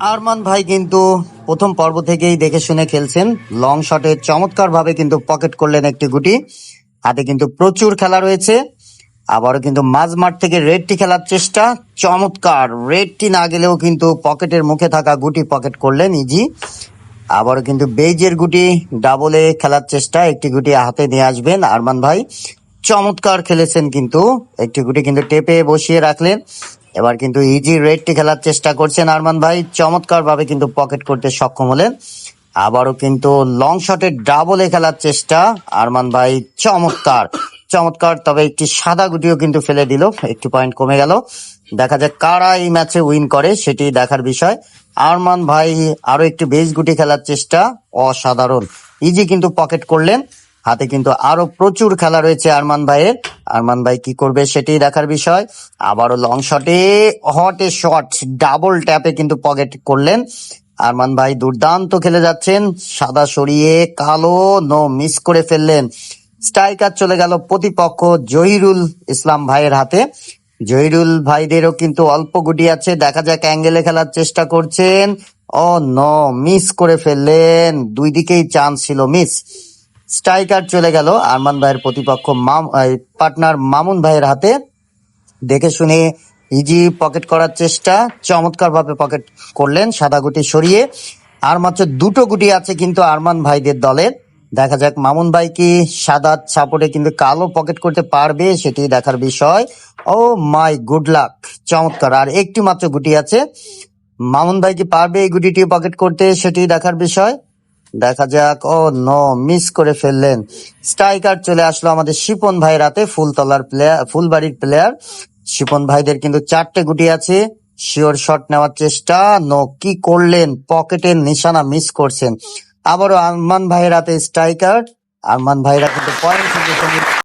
আরমান ভাই কিন্তু প্রথম পর্ব থেকেই দেখে শুনে খেলছেন। লং শটে চমৎকার ভাবে কিন্তু পকেট করলেন একটি গুটি। হাতে কিন্তু প্রচুর খেলা রয়েছে। আবারও কিন্তু মাঝ মাঠ থেকে রেডটি খেলার চেষ্টা। চমৎকার। রেডটি না গেলেও কিন্তু পকেটের মুখে থাকা গুটি পকেট করলেন ইজি। আবারও কিন্তু বেজের গুটি ডাবলে খেলার চেষ্টা। একটি গুটি হাতে নিয়ে আসবেন আরমান ভাই। চমৎকার খেলেছেন কিন্তু। একটি গুটি কিন্তু টেপে বসিয়ে রাখলেন। এবার কিন্তু ইজি রেডটি খেলার চেষ্টা করছেন আরমান ভাই। চমৎকার ভাবে কিন্তু পকেট করতে সক্ষম হলেন। আবারও কিন্তু লং শটে ডাবলে খেলার চেষ্টা আরমান ভাই। চমৎকার চমৎকার। তবে একটি সাদা গুটিও কিন্তু ফেলে দিল, একটি পয়েন্ট কমে গেল। দেখা যাক কারা এই ম্যাচে উইন করে, সেটি দেখার বিষয়। আরমান ভাই আরও একটি বেশ গুটি খেলার চেষ্টা, অসাধারণ। ইজি কিন্তু পকেট করলেন। হাতে কিন্তু আরও প্রচুর খেলা রয়েছে আরমান ভাইয়ের। আরমান ভাই কি করবে সেটি দেখার বিষয়। আবারও লং শটে হট এ শট ডাবল ট্যাপে কিন্তু পকেট করলেন। আরমান ভাই দুর্দান্ত খেলে যাচ্ছেন। সাদা সরিয়ে কালো নো মিস করে ফেললেন। স্ট্রাইকার চলে গেল প্রতিপক্ষ জহিরুল ইসলাম ভাইয়ের হাতে। জহিরুল ভাইদেরও কিন্তু অল্প গুটি আছে। দেখা যাক অ্যাঙ্গেলে খেলার চেষ্টা করছেন। ও নো মিস করে ফেললেন। দুই দিকেই চান্স ছিল মিস স্ট্রাইকার চলে গেল। আরমান ভাইয়ের প্রতিপক্ষ পার্টনার মামুন ভাইয়ের হাতে। দেখে শুনে ইজি পকেট করার চেষ্টা চমৎকার ভাবে পকেট করলেন, সাদা গুটি সরিয়ে। আর মাত্র দুটো গুটি আছে কিন্তু আরমান ভাইদের দলের। দেখা যাক মামুন ভাই কি সাদা সাপোর্টে কিন্তু কালো পকেট করতে পারবে, সেটি দেখার বিষয়। ও মাই গুড লাক, চমৎকার। আর একটি মাত্র গুটি আছে। মামুন ভাই কি পারবে এই গুটিটি পকেট করতে, সেটি দেখার বিষয়। দেখা যাক। ও নো মিস করে ফেললেন। স্ট্রাইকার চলে আসলো আমাদের শিপন ভাই রাতে ফুলতলার প্লেয়ার ফুলবাড়ির প্লেয়ার শিপন ভাইদের কিন্তু চারটে গুটি আছে। শিওর শট নেওয়ার চেষ্টা। নো কি করলেন? পকেটের নিশানা মিস করছেন। আবারও আরমান ভাইয়ের হাতে স্ট্রাইকার আরমান ভাইরা কিন্তু পয়েন্ট